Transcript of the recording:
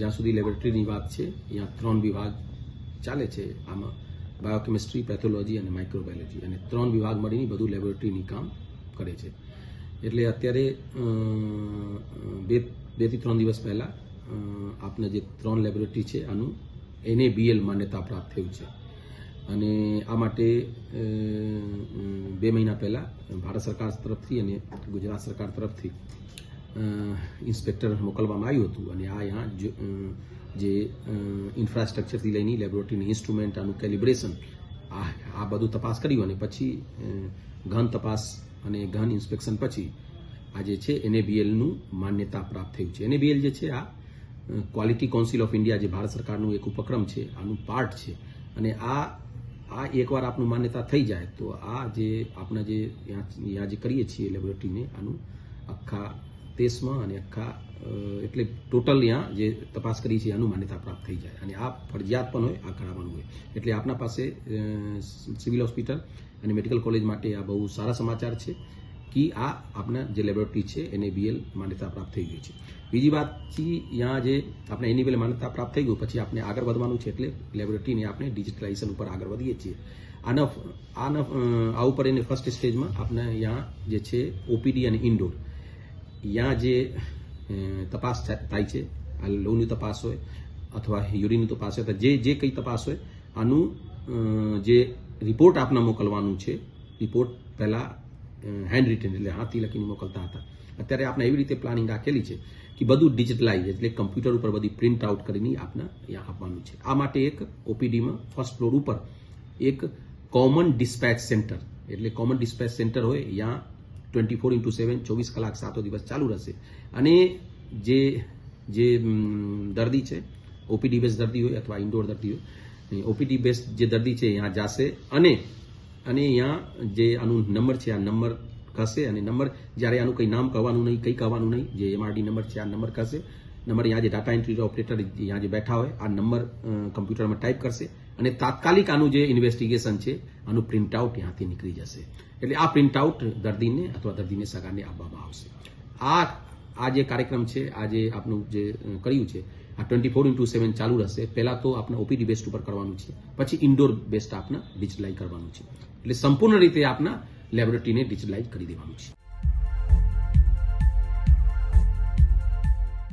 જ્યાં સુધી લેબોરેટરીની વાત છે અહીંયા ત્રણ વિભાગ ચાલે છે, આમાં બાયોકેમિસ્ટ્રી, પેથોલોજી અને માઇક્રોબાયોલોજી. અને ત્રણ વિભાગ મળીને બધું લેબોરેટરીની કામ કરે છે. એટલે અત્યારે બે બેથી ત્રણ દિવસ પહેલાં આપને જે ત્રણ લેબોરેટરી છે, આનું એને બીએલ માન્યતા પ્રાપ્ત થયું છે. અને આ માટે બે મહિના પહેલાં ભારત સરકાર તરફથી અને ગુજરાત સરકાર તરફથી ઇન્સ્પેક્ટર મોકલવામાં આવ્યું હતું અને આ અહીંયા જે ઇન્ફ્રાસ્ટ્રક્ચરથી લઈને લેબોરેટરીની ઇન્સ્ટ્રુમેન્ટ આનું કેલિબ્રેશન આ આ બધું તપાસ કર્યું અને પછી ઘન તપાસ અને ઘન ઇન્સ્પેક્શન પછી આ જે છે એનએબીએલનું માન્યતા પ્રાપ્ત થયું છે. એનએબીએલ જે છે આ ક્વોલિટી કાઉન્સિલ ઓફ ઇન્ડિયા જે ભારત સરકારનું એક ઉપક્રમ છે, આનું પાર્ટ છે. અને આ આ એકવાર આપનું માન્યતા થઈ જાય તો આ જે આપણા જે અહીંયા જે કરીએ છીએ લેબોરેટરીને આનું આખા દેશમાં અને આખા એટલે ટોટલ અહીંયા જે તપાસ કરી છે આનું માન્યતા પ્રાપ્ત થઈ જાય. અને આ ફરજિયાત પણ હોય, આ કરાવવાનું હોય. એટલે આપના પાસે સિવિલ હોસ્પિટલ અને મેડિકલ કોલેજ માટે આ બહુ સારા સમાચાર છે કે આ આપના જે લેબોરેટરી છે, એને બીએલ માન્યતા પ્રાપ્ત થઈ ગઈ છે. બીજી વાત છે અહીંયા જે આપણે એની બીએલ માન્યતા પ્રાપ્ત થઈ ગયું પછી આપણે આગળ વધવાનું છે, એટલે લેબોરેટરીને આપણે ડિજિટલાઇઝેશન ઉપર આગળ વધીએ છીએ. આના આના આ ઉપર એને ફર્સ્ટ સ્ટેજમાં આપણે અહીંયા જે છે ઓપીડી અને ઇન્ડોર અહીંયા જે તપાસ થાય છે, આ લોહીની તપાસ હોય અથવા યુરિનની તપાસ હોય જે જે કંઈ તપાસ હોય, આનું જે રિપોર્ટ આપને મોકલવાનું છે, રિપોર્ટ પહેલાં હેન્ડ રિટન એટલે હાથી લખીને મોકલતા હતા. અત્યારે આપણે એવી રીતે પ્લાનિંગ રાખેલી છે કે બધું ડિજિટલાઇઝ એટલે કમ્પ્યુટર ઉપર બધી પ્રિન્ટ આઉટ કરીને આપને અહીંયા આપવાનું છે. આ માટે એક ઓપીડીમાં ફર્સ્ટ ફ્લોર ઉપર એક કોમન ડિસ્પેચ સેન્ટર એટલે કોમન ડિસ્પેચ સેન્ટર હોય ત્યાં ટ્વેન્ટી ફોર ઇન્ટુ સેવન ચોવીસ કલાક સાતો દિવસ ચાલુ રહેશે. અને જે જે દર્દી છે ઓપીડી બેઝ દર્દી હોય અથવા ઇન્ડોર દર્દી હોય ઓપીડી બેઝ જે દર્દી છે ત્યાં જશે અને અને અહીંયા જે આનું નંબર છે, આ નંબર કહેશે અને નંબર જ્યારે આનું કંઈ નામ કહેવાનું નહીં, કંઈ કહેવાનું નહીં, જે એમઆરડી નંબર છે, આ નંબર કહેશે નંબર અહીંયા જે ડાટા એન્ટ્રી ઓપરેટર અહીંયા જે બેઠા હોય, આ નંબર કમ્પ્યુટરમાં ટાઈપ કરશે અને તાત્કાલિક આનું જે ઇન્વેસ્ટિગેશન છે, આનું પ્રિન્ટ આઉટ ત્યાંથી નીકળી જશે. એટલે આ પ્રિન્ટ આઉટ દર્દીને અથવા દર્દીને સગાને આપવામાં આવશે. આ આ જે કાર્યક્રમ છે, આ જે આપનું જે કર્યું છે, આ ટ્વેન્ટી ફોર ઇન્ટુ સેવન ચાલુ રહેશે. પહેલા તો આપણે ઓપીડી બેસ્ટ ઉપર કરવાનું છે, પછી ઇન્ડોર બેસ્ટ આપના ડિજિટલાઇઝ કરવાનું છે. એટલે સંપૂર્ણ રીતે આપના લેબોરેટરીને ડિજિટલાઇઝ કરી દેવાનું છે.